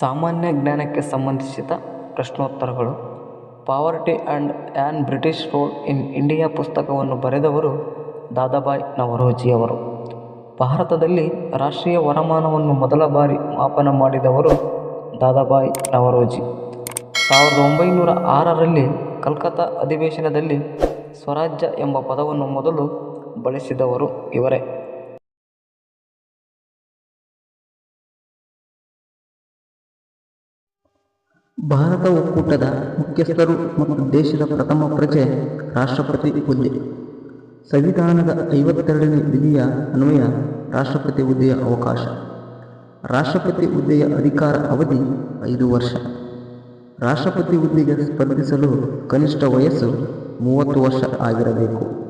ಸಾಮಾನ್ಯ ಜ್ಞಾನಕ್ಕೆ ಸಂಬಂಧಿಸಿದ ಪ್ರಶ್ನೋತ್ತರಗಳು. Poverty and an British rule in India ಪುಸ್ತಕವನ್ನು ಬರೆದವರು ದಾದಾಬಾಯ್ ನವರೋಜಿಯವರು. ಭಾರತದಲ್ಲಿ ರಾಷ್ಟ್ರೀಯ ವರಮಾನವನ್ನು ಮೊದಲ ಬಾರಿ ಮಾಪನ ಮಾಡಿದವರು ದಾದಾಬಾಯ್ ನವರೋಜಿ. ಸಾವಿರದ ಒಂಬೈನೂರ ಆರರಲ್ಲಿ ಕಲ್ಕತ್ತಾ ಅಧಿವೇಶನದಲ್ಲಿ ಸ್ವರಾಜ್ಯ ಎಂಬ ಪದವನ್ನು ಮೊದಲು ಬಳಸಿದವರು ಇವರೇ. ಭಾರತ ಒಕ್ಕೂಟದ ಮುಖ್ಯಸ್ಥರು ಮತ್ತು ದೇಶದ ಪ್ರಥಮ ಪ್ರಜೆ ರಾಷ್ಟ್ರಪತಿ ಹುದ್ದೆ. ಸಂವಿಧಾನದ ಐವತ್ತೆರಡನೇ ವಿಧಿಯ ಅನ್ವಯ ರಾಷ್ಟ್ರಪತಿ ಹುದ್ದೆಯ ಅವಕಾಶ. ರಾಷ್ಟ್ರಪತಿ ಹುದ್ದೆಯ ಅಧಿಕಾರ ಅವಧಿ ಐದು ವರ್ಷ. ರಾಷ್ಟ್ರಪತಿ ಹುದ್ದೆಗೆ ಸ್ಪರ್ಧಿಸಲು ಕನಿಷ್ಠ ವಯಸ್ಸು ಮೂವತ್ತು ವರ್ಷ ಆಗಿರಬೇಕು.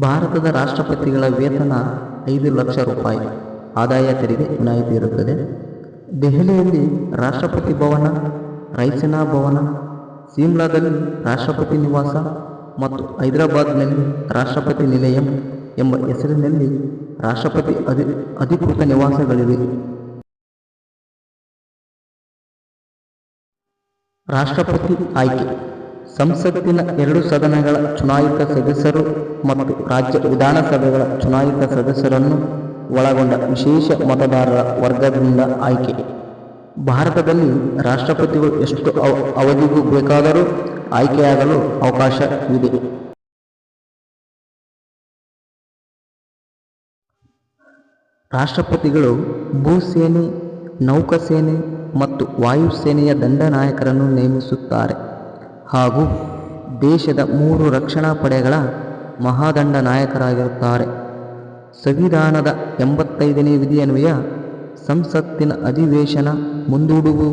ಭಾರತದ ರಾಷ್ಟ್ರಪತಿಗಳ ವೇತನ ಐದು ಲಕ್ಷ ರೂಪಾಯಿ. ಆದಾಯ ತೆರಿಗೆ ವಿನಾಯಿತಿ ಇರುತ್ತದೆ. ದೆಹಲಿಯಲ್ಲಿ ರಾಷ್ಟ್ರಪತಿ ಭವನ ರೈಸಿನಾ ಭವನ ಸಿಮ್ಲಾದಲ್ಲಿ ರಾಷ್ಟ್ರಪತಿ ನಿವಾಸ ಮತ್ತು ಹೈದರಾಬಾದ್ನಲ್ಲಿ ರಾಷ್ಟ್ರಪತಿ ನಿಲಯಂ ಎಂಬ ಹೆಸರಿನಲ್ಲಿ ರಾಷ್ಟ್ರಪತಿ ಅಧಿ, ಅಧಿಕೃತ ನಿವಾಸಗಳಿವೆ. ರಾಷ್ಟ್ರಪತಿ ಆಯ್ಕೆ. ಸಂಸತ್ತಿನ ಎರಡು ಸದನಗಳ ಚುನಾಯಿತ ಸದಸ್ಯರು ಮತ್ತು ರಾಜ್ಯ ವಿಧಾನಸಭೆಗಳ ಚುನಾಯಿತ ಸದಸ್ಯರನ್ನು ಒಳಗೊಂಡ ವಿಶೇಷ ಮತದಾರರ ವರ್ಗದಿಂದ ಆಯ್ಕೆ. ಭಾರತದಲ್ಲಿ ರಾಷ್ಟ್ರಪತಿಗಳು ಎಷ್ಟು ಅವ- ಅವಧಿಗೂ ಬೇಕಾದರೂ ಆಯ್ಕೆಯಾಗಲು ಅವಕಾಶವಿದೆ ರಾಷ್ಟ್ರಪತಿಗಳು ಭೂಸೇನೆ ನೌಕಾಸೇನೆ ಮತ್ತು ವಾಯುಸೇನೆಯ ದಂಡನಾಯಕರನ್ನು ನೇಮಿಸುತ್ತಾರೆ ಹಾಗೂ ದೇಶದ ಮೂರು ರಕ್ಷಣಾ ಪಡೆಗಳ ಮಹಾದಂಡ ನಾಯಕರಾಗಿರುತ್ತಾರೆ ಸಂವಿಧಾನದ ಎಂಬತ್ತೈದನೇ ವಿಧಿಯನ್ವಯ ಸಂಸತ್ತಿನ ಅಧಿವೇಶನ ಮುಂದೂಡುವು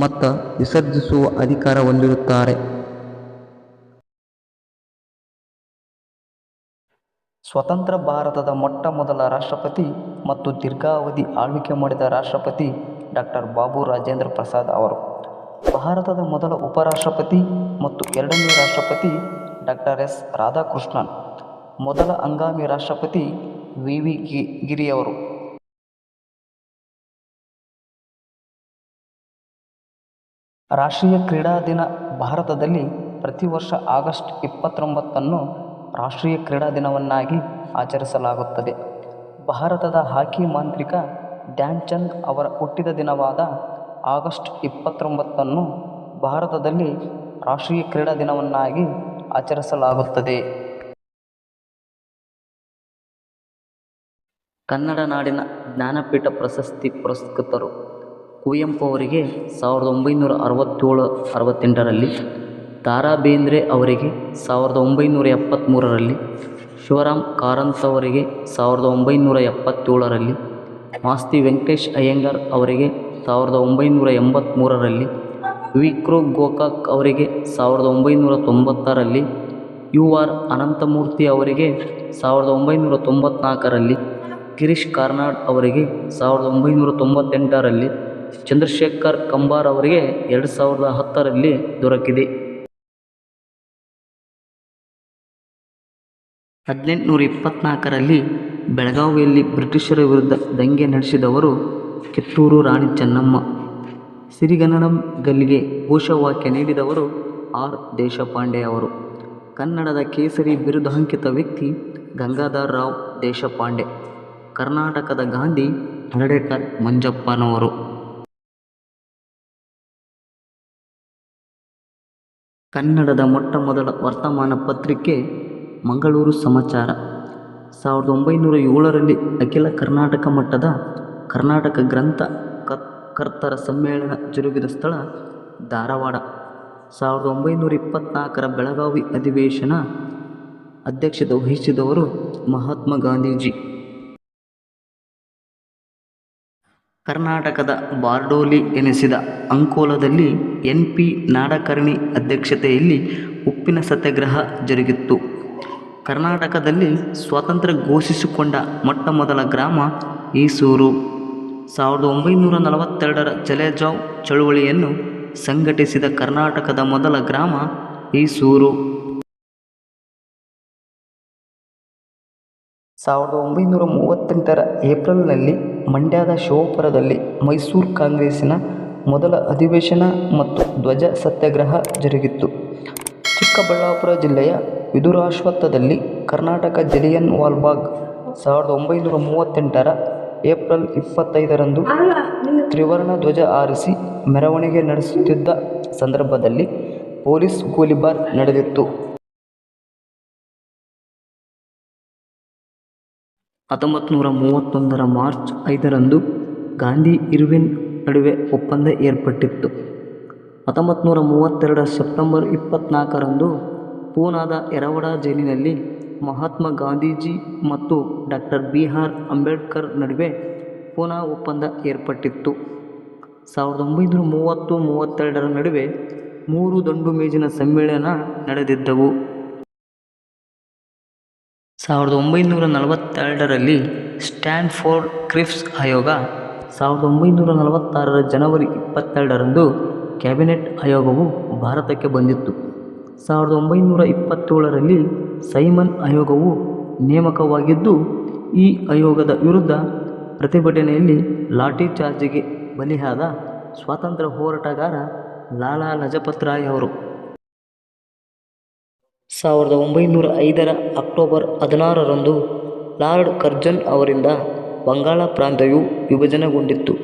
ಮತ್ತು ವಿಸರ್ಜಿಸುವ ಅಧಿಕಾರ ಹೊಂದಿರುತ್ತಾರೆ. ಸ್ವತಂತ್ರ ಭಾರತದ ಮೊಟ್ಟ ಮೊದಲ ರಾಷ್ಟ್ರಪತಿ ಮತ್ತು ದೀರ್ಘಾವಧಿ ಆಳ್ವಿಕೆ ಮಾಡಿದ ರಾಷ್ಟ್ರಪತಿ ಡಾಕ್ಟರ್ ಬಾಬು ರಾಜೇಂದ್ರ ಪ್ರಸಾದ್ ಅವರು, ಭಾರತದ ಮೊದಲ ಉಪರಾಷ್ಟ್ರಪತಿ ಮತ್ತು ಎರಡನೇ ರಾಷ್ಟ್ರಪತಿ ಡಾಕ್ಟರ್ ಎಸ್. ರಾಧಾಕೃಷ್ಣನ್, ಮೊದಲ ಹಂಗಾಮಿ ರಾಷ್ಟ್ರಪತಿ ವಿ. ವಿ. ಗಿರಿಯವರು ರಾಷ್ಟ್ರೀಯ ಕ್ರೀಡಾ ದಿನ ಭಾರತದಲ್ಲಿ ಪ್ರತಿ ವರ್ಷ ಆಗಸ್ಟ್ ಇಪ್ಪತ್ತೊಂಬತ್ತನ್ನು ರಾಷ್ಟ್ರೀಯ ಕ್ರೀಡಾ ದಿನವನ್ನಾಗಿ ಆಚರಿಸಲಾಗುತ್ತದೆ. ಭಾರತದ ಹಾಕಿ ಮಾಂತ್ರಿಕ ಧ್ಯಾನ್ ಚಂದ್ ಅವರ ಹುಟ್ಟಿದ ದಿನವಾದ ಆಗಸ್ಟ್ ಇಪ್ಪತ್ತೊಂಬತ್ತನ್ನು ಭಾರತದಲ್ಲಿ ರಾಷ್ಟ್ರೀಯ ಕ್ರೀಡಾ ದಿನವನ್ನಾಗಿ ಆಚರಿಸಲಾಗುತ್ತದೆ. ಕನ್ನಡ ನಾಡಿನ ಜ್ಞಾನಪೀಠ ಪ್ರಶಸ್ತಿ ಪುರಸ್ಕೃತರು ಕುವೆಂಪು ಅವರಿಗೆ ಸಾವಿರದ ಒಂಬೈನೂರ ಅರವತ್ತೇಳು, ಅರವತ್ತೆಂಟರಲ್ಲಿ ದಾರಾ ಬೇಂದ್ರೆ ಅವರಿಗೆ ಸಾವಿರದ ಒಂಬೈನೂರ ಎಪ್ಪತ್ತ್ಮೂರರಲ್ಲಿ, ಶಿವರಾಮ್ ಕಾರಂತ್ ಅವರಿಗೆ ಸಾವಿರದ ಒಂಬೈನೂರ ಎಪ್ಪತ್ತೇಳರಲ್ಲಿ, ಮಾಸ್ತಿ ವೆಂಕಟೇಶ್ ಅಯ್ಯಂಗಾರ್ ಅವರಿಗೆ ಸಾವಿರದ ಒಂಬೈನೂರ ಎಂಬತ್ತ್ಮೂರರಲ್ಲಿ ವಿ ಕೃ ಗೋಕಾಕ್ ಅವರಿಗೆ ಸಾವಿರದ ಒಂಬೈನೂರ ತೊಂಬತ್ತರಲ್ಲಿ ಯು ಆರ್ ಅನಂತಮೂರ್ತಿ ಅವರಿಗೆ ಸಾವಿರದ ಒಂಬೈನೂರ ತೊಂಬತ್ನಾಲ್ಕರಲ್ಲಿ, ಗಿರೀಶ್ ಕಾರ್ನಾಡ್ ಅವರಿಗೆ ಸಾವಿರದ ಒಂಬೈನೂರ ತೊಂಬತ್ತೆಂಟರಲ್ಲಿ ಚಂದ್ರಶೇಖರ್ ಕಂಬಾರ್ ಅವರಿಗೆ ಎರಡು ಸಾವಿರದ ಹತ್ತರಲ್ಲಿ ದೊರಕಿದೆ. ಹದಿನೆಂಟುನೂರ ಇಪ್ಪತ್ನಾಲ್ಕರಲ್ಲಿ ಬೆಳಗಾವಿಯಲ್ಲಿ ಬ್ರಿಟಿಷರ ವಿರುದ್ಧ ದಂಗೆ ನಡೆಸಿದವರು ಕಿತ್ತೂರು ರಾಣಿ ಚೆನ್ನಮ್ಮ. ಸಿರಿಗನ್ನಡಂ ಗಲ್ಲಿಗೆ ಘೋಷವಾಕ್ಯ ನೀಡಿದವರು ಆರ್ ದೇಶಪಾಂಡೆ ಅವರು. ಕನ್ನಡದ ಕೇಸರಿ ಬಿರುದಾಂಕಿತ ವ್ಯಕ್ತಿ ಗಂಗಾಧರ ರಾವ್ ದೇಶಪಾಂಡೆ. ಕರ್ನಾಟಕದ ಗಾಂಧಿ ಹರಡೇಕರ್ ಮಂಜಪ್ಪನವರು. ಕನ್ನಡದ ಮೊಟ್ಟ ಮೊದಲ ವರ್ತಮಾನ ಪತ್ರಿಕೆ ಮಂಗಳೂರು ಸಮಾಚಾರ. ಸಾವಿರದ ಒಂಬೈನೂರ ಏಳರಲ್ಲಿ ಅಖಿಲ ಕರ್ನಾಟಕ ಮಟ್ಟದ ಕರ್ನಾಟಕ ಗ್ರಂಥ ಕರ್ತರ ಸಮ್ಮೇಳನ ಜರುಗಿದ ಸ್ಥಳ ಧಾರವಾಡ. ಸಾವಿರದ ಒಂಬೈನೂರ ಇಪ್ಪತ್ತ್ನಾಲ್ಕರ ಬೆಳಗಾವಿ ಅಧಿವೇಶನ ಅಧ್ಯಕ್ಷತೆ ವಹಿಸಿದವರು ಮಹಾತ್ಮ ಗಾಂಧೀಜಿ. ಕರ್ನಾಟಕದ ಬಾರ್ಡೋಲಿ ಎನಿಸಿದ ಅಂಕೋಲದಲ್ಲಿ ಎನ್ ಪಿ ನಾಡಕರ್ಣಿ ಅಧ್ಯಕ್ಷತೆಯಲ್ಲಿ ಉಪ್ಪಿನ ಸತ್ಯಾಗ್ರಹ ಜರುಗಿತ್ತು. ಕರ್ನಾಟಕದಲ್ಲಿ ಸ್ವಾತಂತ್ರ್ಯ ಘೋಷಿಸಿಕೊಂಡ ಮೊಟ್ಟ ಮೊದಲ ಗ್ರಾಮ ಈಸೂರು. ಸಾವಿರದ ಒಂಬೈನೂರ ನಲವತ್ತೆರಡರ ಚಲೇಜಾವ್ ಚಳುವಳಿಯನ್ನು ಸಂಘಟಿಸಿದ ಕರ್ನಾಟಕದ ಮೊದಲ ಗ್ರಾಮ ಈಸೂರು. ಸಾವಿರದ ಒಂಬೈನೂರ ಮೂವತ್ತೆಂಟರ ಏಪ್ರಿಲ್ನಲ್ಲಿ ಮಂಡ್ಯದ ಶಿವಪುರದಲ್ಲಿ ಮೈಸೂರು ಕಾಂಗ್ರೆಸ್ಸಿನ ಮೊದಲ ಅಧಿವೇಶನ ಮತ್ತು ಧ್ವಜ ಸತ್ಯಾಗ್ರಹ ಜರುಗಿತ್ತು. ಚಿಕ್ಕಬಳ್ಳಾಪುರ ಜಿಲ್ಲೆಯ ವಿದುರಾಶ್ವತ್ಥದಲ್ಲಿ ಕರ್ನಾಟಕ ಜಲಿಯನ್ ವಾಲ್ಬಾಗ್ ಸಾವಿರದ ಒಂಬೈನೂರ ಮೂವತ್ತೆಂಟರ ಏಪ್ರಿಲ್ ಇಪ್ಪತ್ತೈದರಂದು ತ್ರಿವರ್ಣ ಧ್ವಜ ಆರಿಸಿ ಮೆರವಣಿಗೆ ನಡೆಸುತ್ತಿದ್ದ ಸಂದರ್ಭದಲ್ಲಿ ಪೊಲೀಸ್ ಗೋಲಿಬಾರ್ ನಡೆದಿತ್ತು. ಹತ್ತೊಂಬತ್ತು ನೂರ ಮೂವತ್ತೊಂದರ ಮಾರ್ಚ್ ಐದರಂದು ಗಾಂಧಿ ಇರ್ವಿನ್ ನಡುವೆ ಒಪ್ಪಂದ ಏರ್ಪಟ್ಟಿತ್ತು. ಹತ್ತೊಂಬತ್ತು ನೂರ ಮೂವತ್ತೆರಡರ ಸೆಪ್ಟೆಂಬರ್ ಇಪ್ಪತ್ತ್ನಾಲ್ಕರಂದು ಪೂನಾದ ಎರವಡ ಜೈಲಿನಲ್ಲಿ ಮಹಾತ್ಮ ಗಾಂಧೀಜಿ ಮತ್ತು ಡಾಕ್ಟರ್ ಬಿ ಆರ್ ಅಂಬೇಡ್ಕರ್ ನಡುವೆ ಪೂನಾ ಒಪ್ಪಂದ ಏರ್ಪಟ್ಟಿತ್ತು. ಸಾವಿರದ ಒಂಬೈನೂರ ಮೂವತ್ತು ಮೂವತ್ತೆರಡರ ನಡುವೆ ಮೂರು ದಂಡು ಮೇಜಿನ ಸಮ್ಮೇಳನ ನಡೆದಿದ್ದವು. ಸಾವಿರದ ಒಂಬೈನೂರ ನಲವತ್ತೆರಡರಲ್ಲಿ ಸ್ಟ್ಯಾನ್ಫೋರ್ಡ್ ಕ್ರಿಫ್ಸ್ ಆಯೋಗ ಸಾವಿರದ ಒಂಬೈನೂರ ನಲವತ್ತಾರರ ಜನವರಿ ಇಪ್ಪತ್ತೆರಡರಂದು ಕ್ಯಾಬಿನೆಟ್ ಆಯೋಗವು ಭಾರತಕ್ಕೆ ಬಂದಿತ್ತು. ಸಾವಿರದ ಒಂಬೈನೂರ ಇಪ್ಪತ್ತೇಳರಲ್ಲಿ ಸೈಮನ್ ಆಯೋಗವು ನೇಮಕವಾಗಿದ್ದು, ಈ ಆಯೋಗದ ವಿರುದ್ಧ ಪ್ರತಿಭಟನೆಯಲ್ಲಿ ಲಾಠಿ ಚಾರ್ಜಿಗೆ ಬಲಿಯಾದ ಸ್ವಾತಂತ್ರ್ಯ ಹೋರಾಟಗಾರ ಲಾಲಾ ಲಜಪತ್ ರಾಯ್ ಅವರು ಸಾವಿರದ ಒಂಬೈನೂರ ಐದರ ಅಕ್ಟೋಬರ್ ಹದಿನಾರರಂದು ಲಾರ್ಡ್ ಕರ್ಜನ್ ಅವರಿಂದ ಬಂಗಾಳ ಪ್ರಾಂತ್ಯವು ವಿಭಜನೆಗೊಂಡಿತ್ತು.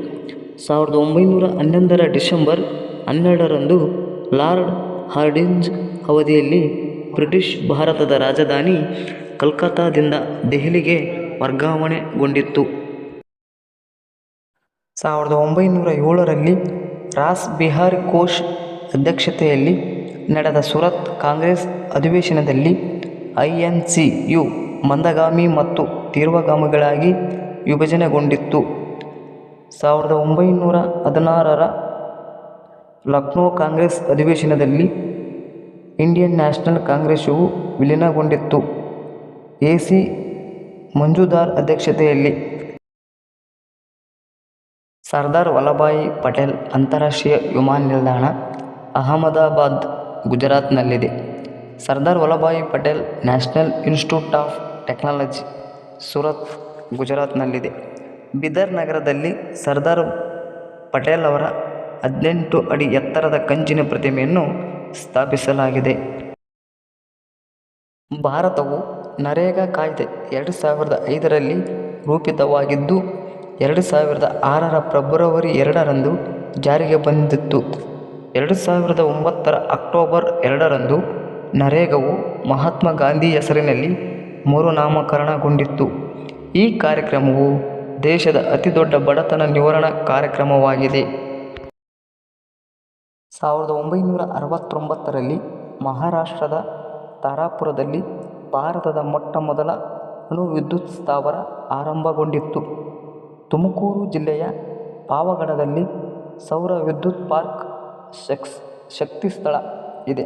ಸಾವಿರದ ಒಂಬೈನೂರ ಹನ್ನೊಂದರ ಡಿಸೆಂಬರ್ ಹನ್ನೆರಡರಂದು ಲಾರ್ಡ್ ಹಾರ್ಡಿಂಜ್ ಅವಧಿಯಲ್ಲಿ ಬ್ರಿಟಿಷ್ ಭಾರತದ ರಾಜಧಾನಿ ಕಲ್ಕತ್ತಾದಿಂದ ದೆಹಲಿಗೆ ವರ್ಗಾವಣೆಗೊಂಡಿತ್ತು. ಸಾವಿರದ ಒಂಬೈನೂರ ಏಳರಲ್ಲಿ ರಾಸ್ ಬಿಹಾರಿ ಕೋಶ್ ಅಧ್ಯಕ್ಷತೆಯಲ್ಲಿ ನಡೆದ ಸುರತ್ ಕಾಂಗ್ರೆಸ್ ಅಧಿವೇಶನದಲ್ಲಿ ಐ ಎನ್ ಸಿ ಯು ಮಂದಗಾಮಿ ಮತ್ತು ತೀರ್ವಗಾಮಿಗಳಾಗಿ ವಿಭಜನೆಗೊಂಡಿತ್ತು. ಸಾವಿರದ ಒಂಬೈನೂರ ಹದಿನಾರರ ಲಕ್ನೋ ಕಾಂಗ್ರೆಸ್ ಅಧಿವೇಶನದಲ್ಲಿ ಇಂಡಿಯನ್ ನ್ಯಾಷನಲ್ ಕಾಂಗ್ರೆಸ್ಸು ವಿಲೀನಗೊಂಡಿತ್ತು. ಎ ಸಿ ಮಂಜುದಾರ್ ಅಧ್ಯಕ್ಷತೆಯಲ್ಲಿ ಸರ್ದಾರ್ ವಲ್ಲಭಾಯಿ ಪಟೇಲ್ ಅಂತಾರಾಷ್ಟ್ರೀಯ ವಿಮಾನ ನಿಲ್ದಾಣ Ahmedabad ಗುಜರಾತ್ನಲ್ಲಿದೆ. Sardar Vallabhbhai Patel National Institute of Technology, Surat, ಗುಜರಾತ್ನಲ್ಲಿದೆ. Bidar ನಗರದಲ್ಲಿ ಸರ್ದಾರ್ ಪಟೇಲ್ ಅವರ ಹದಿನೆಂಟು ಅಡಿ ಎತ್ತರದ ಕಂಚಿನ ಪ್ರತಿಮೆಯನ್ನು ಸ್ಥಾಪಿಸಲಾಗಿದೆ. ಭಾರತವು ನರೇಗಾ ಕಾಯ್ದೆ ಎರಡು ಸಾವಿರದ ಐದರಲ್ಲಿ ರೂಪಿತವಾಗಿದ್ದು, ಎರಡು ಸಾವಿರದ ಆರರ ಫೆಬ್ರವರಿ ಎರಡರಂದು ಜಾರಿಗೆ ಬಂದಿತ್ತು. ಎರಡು ಸಾವಿರದ ಒಂಬತ್ತರ ಅಕ್ಟೋಬರ್ ಎರಡರಂದು ನರೇಗಾವು ಮಹಾತ್ಮ ಗಾಂಧಿ ಹೆಸರಿನಲ್ಲಿ ಮರುನಾಮಕರಣಗೊಂಡಿತ್ತು ಈ ಕಾರ್ಯಕ್ರಮವು ದೇಶದ ಅತಿದೊಡ್ಡ ಬಡತನ ನಿವಾರಣಾ ಕಾರ್ಯಕ್ರಮವಾಗಿದೆ. ಸಾವಿರದ ಒಂಬೈನೂರ ಅರವತ್ತೊಂಬತ್ತರಲ್ಲಿ ಮಹಾರಾಷ್ಟ್ರದ ತಾರಾಪುರದಲ್ಲಿ ಭಾರತದ ಮೊಟ್ಟ ಮೊದಲ ಅಣು ವಿದ್ಯುತ್ ಸ್ಥಾವರ ಆರಂಭಗೊಂಡಿತ್ತು. ತುಮಕೂರು ಜಿಲ್ಲೆಯ ಪಾವಗಡದಲ್ಲಿ ಸೌರ ವಿದ್ಯುತ್ ಪಾರ್ಕ್ ಶಕ್ಸ್, ಶಕ್ತಿ ಸ್ಥಳ ಇದೆ.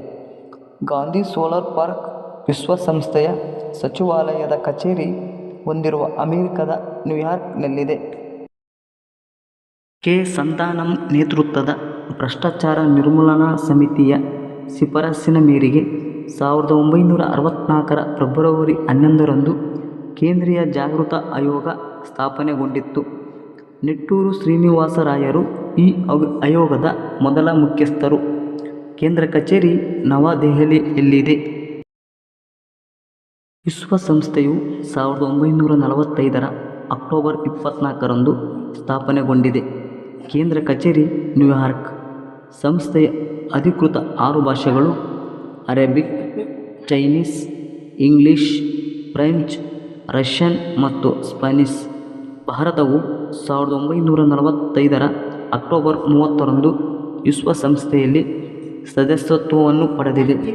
ಗಾಂಧಿ ಸೋಲಾರ್ ಪಾರ್ಕ್ ವಿಶ್ವಸಂಸ್ಥೆಯ ಸಚಿವಾಲಯದ ಕಚೇರಿ ಹೊಂದಿರುವ ಅಮೆರಿಕದ ನ್ಯೂಯಾರ್ಕ್ನಲ್ಲಿದೆ. ಕೆ. ಸಂತಾನಂ ನೇತೃತ್ವದ ಭ್ರಷ್ಟಾಚಾರ ನಿರ್ಮೂಲನಾ ಸಮಿತಿಯ ಶಿಫಾರಸ್ಸಿನ ಮೇರೆಗೆ ಸಾವಿರದ ಒಂಬೈನೂರ ಅರವತ್ತ್ನಾಲ್ಕರ ಫೆಬ್ರವರಿ ಹನ್ನೊಂದರಂದು ಕೇಂದ್ರೀಯ ಜಾಗೃತ ಆಯೋಗ ಸ್ಥಾಪನೆಗೊಂಡಿತ್ತು. ನಿಟ್ಟೂರು ಶ್ರೀನಿವಾಸರಾಯರು ಈ ಆಯೋಗದ ಮೊದಲ ಮುಖ್ಯಸ್ಥರು. ಕೇಂದ್ರ ಕಚೇರಿ ನವದೆಹಲಿಯಲ್ಲಿದೆ. ವಿಶ್ವಸಂಸ್ಥೆಯು ಸಾವಿರದ ಒಂಬೈನೂರ ನಲವತ್ತೈದರ ಅಕ್ಟೋಬರ್ ಇಪ್ಪತ್ನಾಲ್ಕರಂದು ಸ್ಥಾಪನೆಗೊಂಡಿದೆ. ಕೇಂದ್ರ ಕಚೇರಿ, ನ್ಯೂಯಾರ್ಕ್. ಸಂಸ್ಥೆಯ ಅಧಿಕೃತ ಆರು ಭಾಷೆಗಳು, Arabic, Chinese, English, French, Russian ಮತ್ತು ಸ್ಪ್ಯಾನಿಷ್. ಭಾರತವು ಸಾವಿರದ ಒಂಬೈನೂರ ನಲವತ್ತೈದರ ಅಕ್ಟೋಬರ್ ಮೂವತ್ತರಂದು ವಿಶ್ವಸಂಸ್ಥೆಯಲ್ಲಿ ಸದಸ್ಯತ್ವವನ್ನು ಪಡೆದಿದೆ.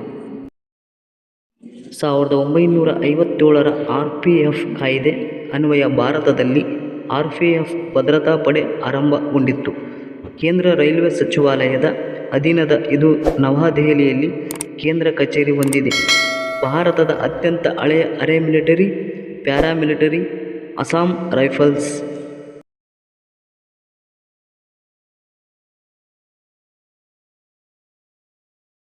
ಸಾವಿರದ ಒಂಬೈನೂರ ಐವತ್ತೇಳರ ಆರ್ ಪಿ ಎಫ್ ಕಾಯ್ದೆ ಅನ್ವಯ ಭಾರತದಲ್ಲಿ ಆರ್ ಪಿ ಎಫ್ ಭದ್ರತಾ ಪಡೆ ಆರಂಭಗೊಂಡಿತ್ತು. ಕೇಂದ್ರ ರೈಲ್ವೆ ಸಚಿವಾಲಯದ ಅಧೀನದ ಇದು ನವದೆಹಲಿಯಲ್ಲಿ ಕೇಂದ್ರ ಕಚೇರಿ ಹೊಂದಿದೆ. ಭಾರತದ ಅತ್ಯಂತ ಹಳೆಯ ಅರೆ ಮಿಲಿಟರಿ ಪ್ಯಾರಾಮಿಲಿಟರಿ ಅಸ್ಸಾಂ ರೈಫಲ್ಸ್